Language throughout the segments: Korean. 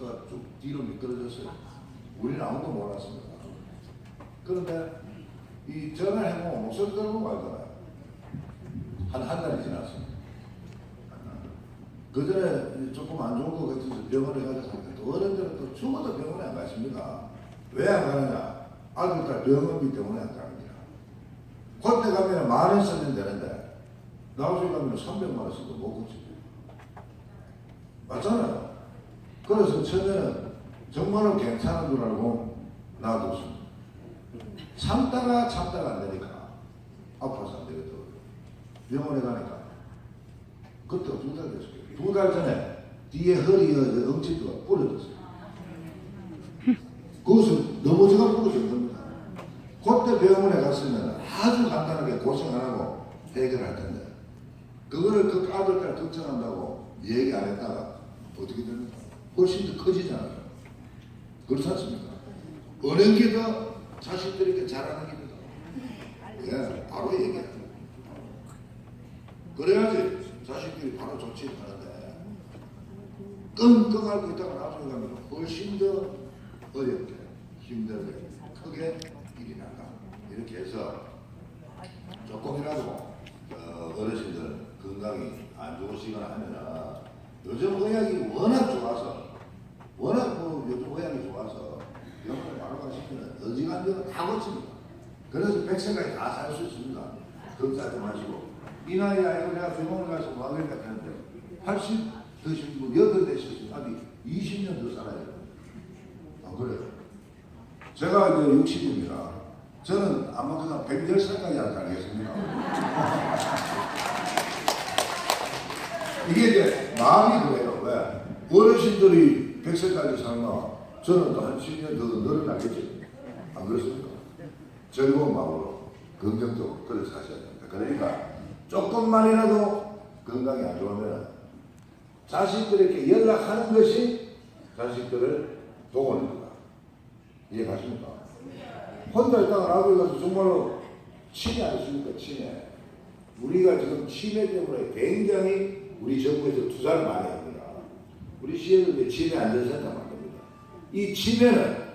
컴퓨터가 쭉 뒤로 미끄러졌어요. 우리는 아무도 몰랐습니다. 그런데 이 전화해보면 목소리 들어보고 알잖아요. 한 한 달이 지났습니다. 그 전에 조금 안 좋은 것 같아서 병원에 가서 또 어른들은 또 죽어도 병원에 안 가십니다. 왜 안 가느냐? 아들딸 병원비 때문에 안 갑니다. 그때 가면 만 원 쓰면 되는데 나중에 가면 300만 원 써도 못 고치죠. 맞잖아요. 그래서 처음에는 정말로 괜찮은 줄 알고 놔뒀습니다. 참다가 참다가 안 되니까 아파서 안 되거든. 병원에 가니까 그때 두 달 됐어요. 두 달 전에 뒤에 허리에 엉치뼈가 부러졌어요. 그것은 넘어져가 부러진 겁니다. 그때 병원에 갔으면 아주 간단하게 고생 안 하고 해결할 텐데 그거를 그 아들 딸 걱정한다고 얘기 안 했다가 어떻게 됩니까? 훨씬 더 커지잖아요. 그렇지 않습니까? 어느 게 더 자식들에게 잘하는 게 더. 예, 바로 얘기해요. 그래야지 자식들이 바로 조치를 하는데 끙끙 앓고 있다가 나중에 가면 훨씬 더 어렵게 힘들게 크게 일이 난다. 이렇게 해서 조금이라도 어, 어르신들 건강이 안 좋으시거나 하면은 요즘 의학이 워낙 워낙 의학이 좋아서 병원에 바로 가시면 어지간하면 다 고칩니다. 그래서 백세까지 다 살 수 있습니다. 걱정하지 마시고 이 나이에 아이고 내가 병원에 가서 뭐 하겠다 했는데 80 드신 분 여덟 되셨으면 아직 20년 더 살아야 돼요. 안 그래요? 제가 이제 60입니다. 저는 아마 그냥 110살까지 안 살겠습니다. 이게 이제 마음이 그래요. 왜? 어르신들이 100세까지 살면 저는 또 한 10년 더 늘어나겠지. 안 그렇습니까? 즐거운 마음으로 긍정적으로 그래 사셔야 됩니다. 그러니까 조금만이라도 건강이 안 좋으면 자식들에게 연락하는 것이 자식들을 도와줍니다. 이해가십니까? 혼자 있다가 가서 정말로 치매 아니십니까? 치매. 우리가 지금 치매 때문에 굉장히 우리 정부에서 투자를 많이 합니다. 우리 시에도 치매 안전센터. 이 치매는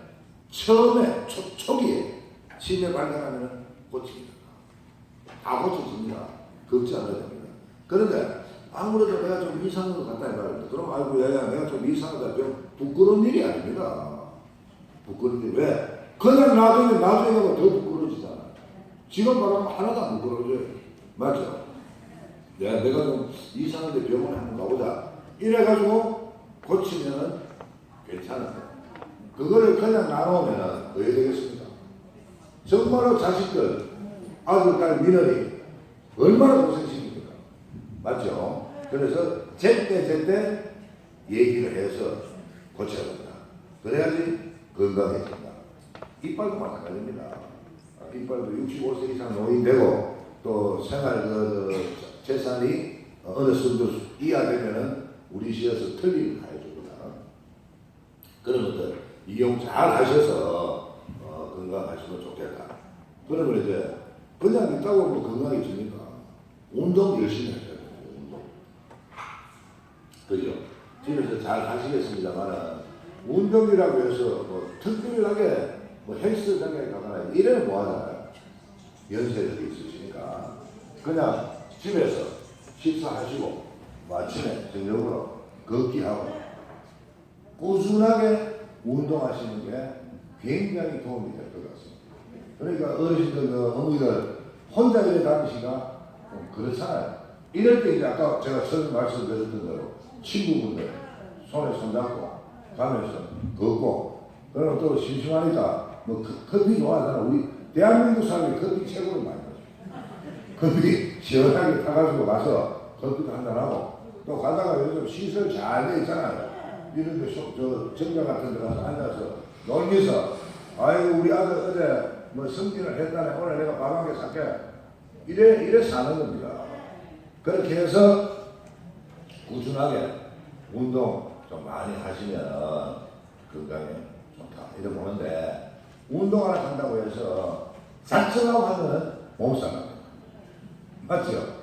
처음에 초, 초기에 치매 발견하면 고칩니다. 다 고쳐집니다. 안 해도 됩니다. 그런데 아무래도 내가 좀 이상한 것 같다 해봐요. 그럼 아이고 야야 내가 좀 이상하다. 좀 부끄러운 일이 아닙니다. 부끄러운 일 왜? 그냥 나중에 나중에 가면 더 부끄러워지잖아. 지금 말하면 하나도 안 부끄러워져요. 맞죠? 야, 내가 좀 이상한데 병원에 한번 가보자. 이래가지고 고치면은 괜찮은데. 그거를 그냥 나누면 어떻게 되겠습니까? 정말로 자식들, 아들, 딸, 며느리 얼마나 고생시킵니까? 맞죠? 그래서 제때 제때 얘기를 해서 고쳐야 된다. 그래야지 건강해진다. 이빨도 마찬가지입니다. 아, 이빨도 65세 이상 노인되고 또 생활 그 재산이 어느 정도 이하 되면은 우리 시에서 틀림을 것들 이용 잘 하셔서 어, 건강하시면 좋겠다. 그러면 이제 그냥 있다고 뭐 건강해집니까? 운동 열심히 하셔야 돼요. 운동. 그죠? 집에서 잘 하시겠습니다만은 운동이라고 해서 뭐 특별하게 뭐 헬스장에 가거나 이래는 뭐 하잖아요. 연세들이 있으시니까 그냥 집에서 식사하시고 뭐 아침에 저녁으로 걷기하고 꾸준하게 운동하시는 게 굉장히 도움이 될 것 같습니다. 그러니까 어르신들, 그 어머니들 혼자 일에 다니시가 좀 그렇잖아요. 이럴 때 이제 아까 제가 말씀드렸던 대로 친구분들 손에 손잡고 가면서 걷고 그러면 또 심심하니까 뭐 커- 커피 좋아하잖아. 우리 대한민국 사람이 커피 최고로 많이 마셔. 커피 시원하게 타가지고 가서 커피도 한잔하고 또 가다가 요즘 시설 잘 돼 있잖아요. 이런 데, 소- 저, 정자 같은 데 가서 앉아서 놀면서 아이고, 우리 아들 어제 뭐 승진을 했다네. 오늘 내가 밥한개 살게. 이래, 이래 사는 겁니다. 그렇게 해서 꾸준하게 운동 좀 많이 하시면 건강에 좋다. 이래 보는데 운동을 한다고 해서 작정하고 하면 몸살 납니다. 맞죠?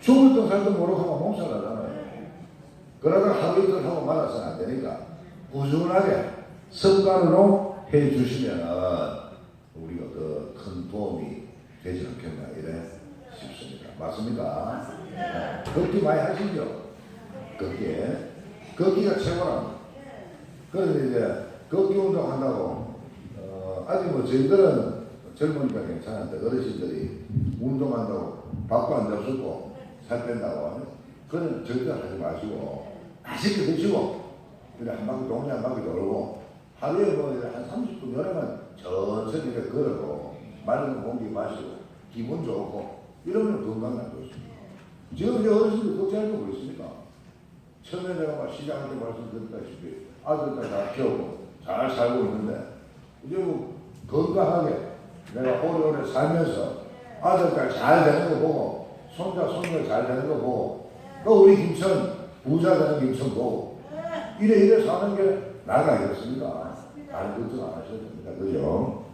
죽을 똥 살도 모르고 하면 몸살 나잖아요. 그러다가 하루 이틀 하고 말아서는 안 되니까 꾸준하게 습관으로 해 주시면 우리가 더 큰 도움이 되지 않겠나 이래 싶습니다. 맞습니까? 네. 걷기 많이 하시죠? 걷기. 걷기가 최고랍니다. 그래서 이제 걷기 운동 한다고 어, 아직 뭐 저희들은 젊으니까 괜찮은데 어르신들이 운동한다고 밥도 안 잡수고 살 뺀다고 하면 그건 절대 하지 마시고 맛있게 드시고 그래 한 바퀴 동네 한 바퀴 돌고 하루에 뭐한 30분 여러분 천천히 이렇게 걸어도 맑은 공기 마시고 기분 좋고 이러면 건강 안 좋습니다. 지금 이제 어르신들 걱정할 거 뭐있습니까? 처음에 내가 막 시장할 때 말씀드렸다시피 아들들 다 키우고 잘 살고 있는데 이제 뭐 건강하게 내가 오래오래 살면서 아들딸 잘 되는 거 보고 손자 손녀 잘 되는 거 보고 또 우리 김천 부자 되는 김천 보고 이래 이래 사는 게 나가 있겠습니까? 다른 걱정 안 하셔도 됩니다. 그죠?